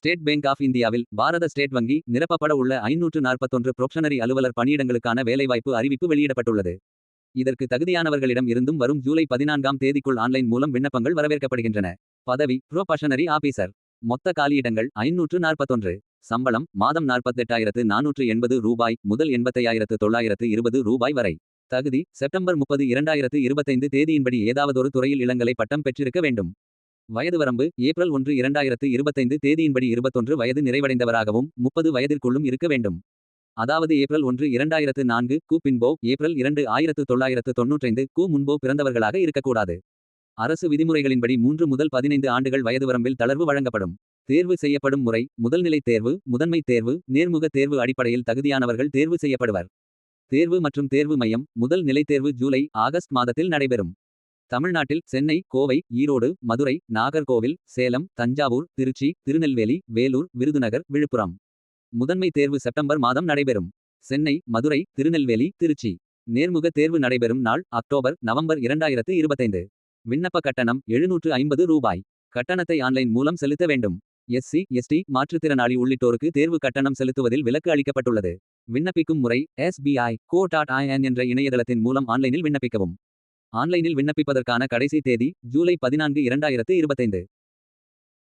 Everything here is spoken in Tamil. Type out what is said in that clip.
ஸ்டேட் பேங்க் ஆஃப் இந்தியாவில் பாரத ஸ்டேட் வங்கி நிரப்பப்பட உள்ள ஐநூற்று நாற்பத்தொன்று புரொப்ஷனரி அலுவலர் பணியிடங்களுக்கான வேலைவாய்ப்பு அறிவிப்பு வெளியிடப்பட்டுள்ளது. இதற்கு தகுதியானவர்களிடம் இருந்தும் வரும் ஜூலை பதினான்காம் தேதிக்குள் ஆன்லைன் மூலம் விண்ணப்பங்கள் வரவேற்கப்படுகின்றன. பதவி ப்ரொபஷனரி ஆபீசர். மொத்த காலியிடங்கள் ஐநூற்று நாற்பத்தொன்று. சம்பளம் மாதம் நாற்பத்தெட்டாயிரத்து நானூற்று எண்பது ரூபாய் முதல் எண்பத்தையாயிரத்து தொள்ளாயிரத்து இருபது ரூபாய் வரை. தகுதி செப்டம்பர் முப்பது இரண்டாயிரத்து இருபத்தைந்து தேதியின்படி ஏதாவதொரு துறையில் இளங்கலை பட்டம் பெற்றிருக்க வேண்டும். வயது வரம்பு ஏப்ரல் ஒன்று இரண்டாயிரத்து இருபத்தைந்து தேதியின்படி இருபத்தொன்று வயது நிறைவடைந்தவராகவும் முப்பது வயதிற்குள்ளும் இருக்க வேண்டும். அதாவது ஏப்ரல் ஒன்று இரண்டாயிரத்து நான்கு கு பின்போ ஏப்ரல் இரண்டு ஆயிரத்து தொள்ளாயிரத்து தொன்னூற்றைந்து கு முன்போ பிறந்தவர்களாக இருக்கக்கூடாது. அரசு விதிமுறைகளின்படி மூன்று முதல் பதினைந்து ஆண்டுகள் வயது வரம்பில் தளர்வு வழங்கப்படும். தேர்வு செய்யப்படும் முறை முதல்நிலை தேர்வு முதன்மை தேர்வு நேர்முக தேர்வு அடிப்படையில் தகுதியானவர்கள் தேர்வு செய்யப்படுவர். தேர்வு மற்றும் தேர்வு மையம் முதல் நிலை தேர்வு ஜூலை ஆகஸ்ட் மாதத்தில் நடைபெறும். தமிழ்நாட்டில் சென்னை கோவை ஈரோடு மதுரை நாகர்கோவில் சேலம் தஞ்சாவூர் திருச்சி திருநெல்வேலி வேலூர் விருதுநகர் விழுப்புரம். முதன்மை தேர்வு செப்டம்பர் மாதம் நடைபெறும். சென்னை மதுரை திருநெல்வேலி திருச்சி. நேர்முக தேர்வு நடைபெறும் நாள் அக்டோபர் நவம்பர் இரண்டாயிரத்து இருபத்தைந்து. விண்ணப்ப கட்டணம் எழுநூற்று ஐம்பது ரூபாய். கட்டணத்தை ஆன்லைன் மூலம் செலுத்த வேண்டும். எஸ்சி எஸ்டி மாற்றுத்திறனாளி உள்ளிட்டோருக்கு தேர்வு கட்டணம் செலுத்துவதில் விலக்கு அளிக்கப்பட்டுள்ளது. விண்ணப்பிக்கும் முறை எஸ்பிஐ கோ டாட் ஐஎன் என்ற இணையதளத்தின் மூலம் ஆன்லைனில் விண்ணப்பிக்கவும். ஆன்லைனில் விண்ணப்பிப்பதற்கான கடைசி தேதி ஜூலை பதினான்கு இரண்டாயிரத்து இருபத்தைந்து.